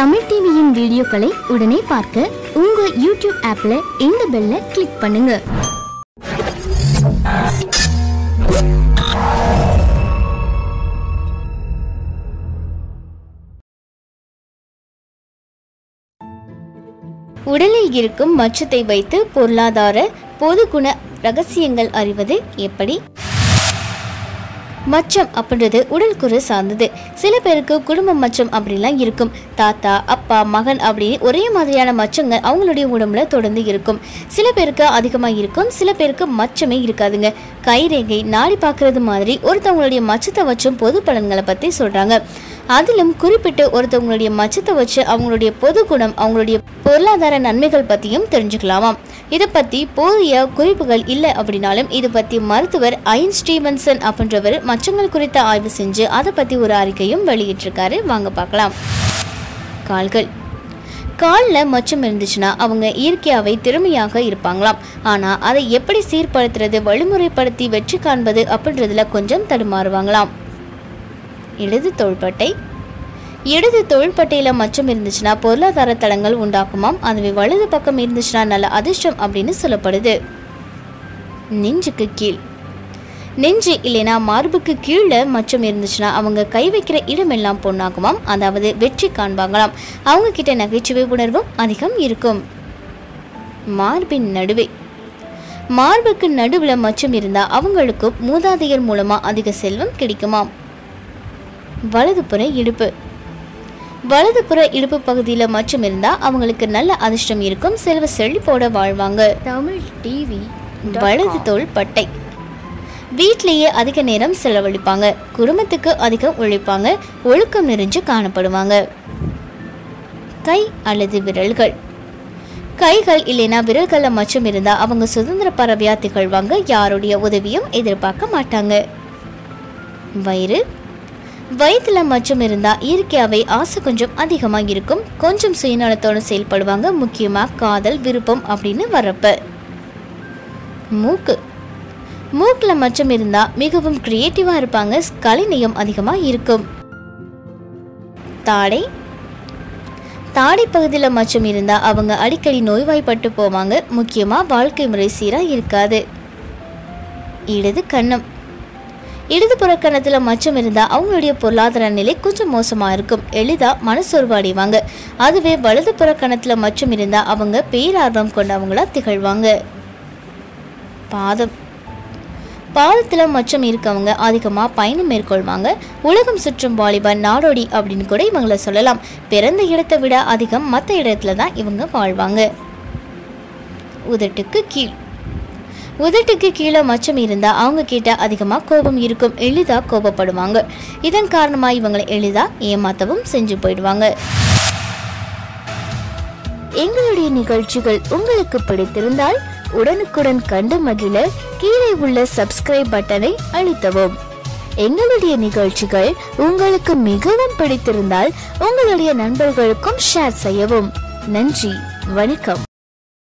தமிழ் டிவியின் வீடியோக்களை உடனே பார்க்க உங்க யூடியூப் ஆப்ல இந்த பெல்ல கிளிக் பண்ணுங்க. உடலில் இருக்கும் மச்சத்தை வைத்து பொருளாதார பொதுகுண ரகசியங்கள் அறிவது எப்படி? மச்சம் அப்படின்றது உடல் குறு சார்ந்தது. சில பேருக்கு குடும்ப மச்சம் அப்படிலாம் இருக்கும். தாத்தா அப்பா மகன் அப்படின்னு ஒரே மாதிரியான மச்சங்கள் அவங்களுடைய உடம்புல தொடர்ந்து இருக்கும். சில பேருக்கு அதிகமாக இருக்கும் சில பேருக்கு மச்சமே இருக்காதுங்க. கைரேகை நாடி பார்க்கறது மாதிரி ஒருத்தவங்களுடைய மச்சத்தை வச்சும் பொது பலன்களை பற்றி சொல்கிறாங்க அதிலும் குறிப்பிட்டு ஒருத்தவங்களுடைய மச்சத்தை வச்சு அவங்களுடைய பொது குணம் அவங்களுடைய பொருளாதார நன்மைகள் பற்றியும் தெரிஞ்சுக்கலாமாம். இதை பற்றி போதிய குறிப்புகள் இல்லை அப்படின்னாலும் இது பற்றி மருத்துவர் ஐன் ஸ்டீவன்சன் அப்படின்றவர் மச்சங்கள் குறித்த ஆய்வு செஞ்சு அதை பற்றி ஒரு அறிக்கையும் வெளியிட்டிருக்காரு. வாங்க பார்க்கலாம். கால்கள். காலில் மச்சம் இருந்துச்சுன்னா அவங்க இயற்கையாகவே திறமையாக இருப்பாங்களாம். ஆனால் அதை எப்படி சீர்படுத்துறது வழிமுறைப்படுத்தி வெற்றி காண்பது அப்படின்றதுல கொஞ்சம் தடுமாறுவாங்களாம். இடது தோள்பட்டை. இடது தொழில்பட்டையில் மச்சம் இருந்துச்சுன்னா பொருளாதார தளங்கள் உண்டாக்குமாம். அதுவே வலது பக்கம் இருந்துச்சுன்னா நல்ல அதிர்ஷ்டம் அப்படின்னு சொல்லப்படுது. நெஞ்சுக்கு கீழ். நெஞ்சு இல்லைனா மார்புக்கு கீழே மச்சம் இருந்துச்சுன்னா அவங்க கை வைக்கிற இடமெல்லாம் பொண்ணாகுமாம் அதாவது வெற்றி காண்பாங்களாம். அவங்க கிட்ட நகைச்சுவை உணர்வும் அதிகம் இருக்கும். மார்பின் நடுவே. மார்புக்கு நடுவில் மச்சம் இருந்தால் அவங்களுக்கும் மூதாதையர் மூலமாக அதிக செல்வம் கிடைக்குமாம். வலதுபுற இடுப்பு. வலதுபுற இடுப்பு பகுதியில் மச்சம் இருந்தால் அவங்களுக்கு நல்ல அதிர்ஷ்டம் இருக்கும். செல்வ செழிப்போட வாழ்வாங்க. தமிழ் டிவி வலது தோள் பட்டை. வீட்டிலேயே அதிக நேரம் செலவழிப்பாங்க. குடும்பத்துக்கு அதிகம் உழைப்பாங்க. ஒழுக்கம் நிறைஞ்சு காணப்படுவாங்க. கை அல்லது விரல்கள். கைகள் இல்லைனா விரல்களில் மச்சம் இருந்தால் அவங்க சுதந்திர பறவையா திகழ்வாங்க. யாருடைய உதவியும் எதிர்பார்க்க மாட்டாங்க. வயிறு வயிற்றுல மச்சம் இருந்தால் இயற்கையாகவே ஆசை கொஞ்சம் அதிகமாக இருக்கும் கொஞ்சம் சுயநலத்தோடு செயல்படுவாங்க. முக்கியமாக காதல் விருப்பம் அப்படின்னு வரப்ப மூக்கு. மூக்கில் மச்சம் இருந்தால் மிகவும் க்ரியேட்டிவாக இருப்பாங்க. கலைநயம் அதிகமாக இருக்கும். தாடை. தாடை பகுதியில் மச்சம் இருந்தால் அவங்க அடிக்கடி நோய்வாய்ப்பட்டு போவாங்க. முக்கியமாக வாழ்க்கை முறை சீராக இருக்காது. இடது கண்ணம். இடது புறக்கணத்தில் மச்சம் இருந்தால் அவங்களுடைய பொருளாதார நிலை கொஞ்சம் மோசமாக இருக்கும். எளிதாக மனசோர்வு அடைவாங்க அதுவே வலது புறக்கணத்தில் மச்சம் இருந்தால் அவங்க பேரார்வம் கொண்டவங்களா திகழ்வாங்க. பாதம். பாதத்தில் மச்சம் இருக்கவங்க அதிகமாக பயணம் மேற்கொள்வாங்க. உலகம் சுற்றும் வாலிபன் நாடோடி அப்படின்னு கூட இவங்கள சொல்லலாம். பிறந்த இடத்தை விட அதிகம் மற்ற இடத்துல தான் இவங்க வாழ்வாங்க. உதட்டுக்கு கீழ். உதட்டுக்கு கீழே மச்சம் இருந்தால் அவங்க கிட்ட அதிகமாக கோபம் இருக்கும். எளிதாக கோபப்படுவாங்க. இதன் காரணமாக இவங்களை எளிதாக ஏமாத்தவும் செஞ்சு போயிடுவாங்க. எங்களுடைய நிகழ்ச்சிகள் உங்களுக்கு பிடித்திருந்தால் உடனுக்குடன் கண்டு மகிழ கீழே உள்ள சப்ஸ்கிரைப் பட்டனை அழுத்தவும். எங்களுடைய நிகழ்ச்சிகள் உங்களுக்கு மிகவும் பிடித்திருந்தால் உங்களுடைய நண்பர்களுக்கும் ஷேர் செய்யவும். நன்றி. வணக்கம்.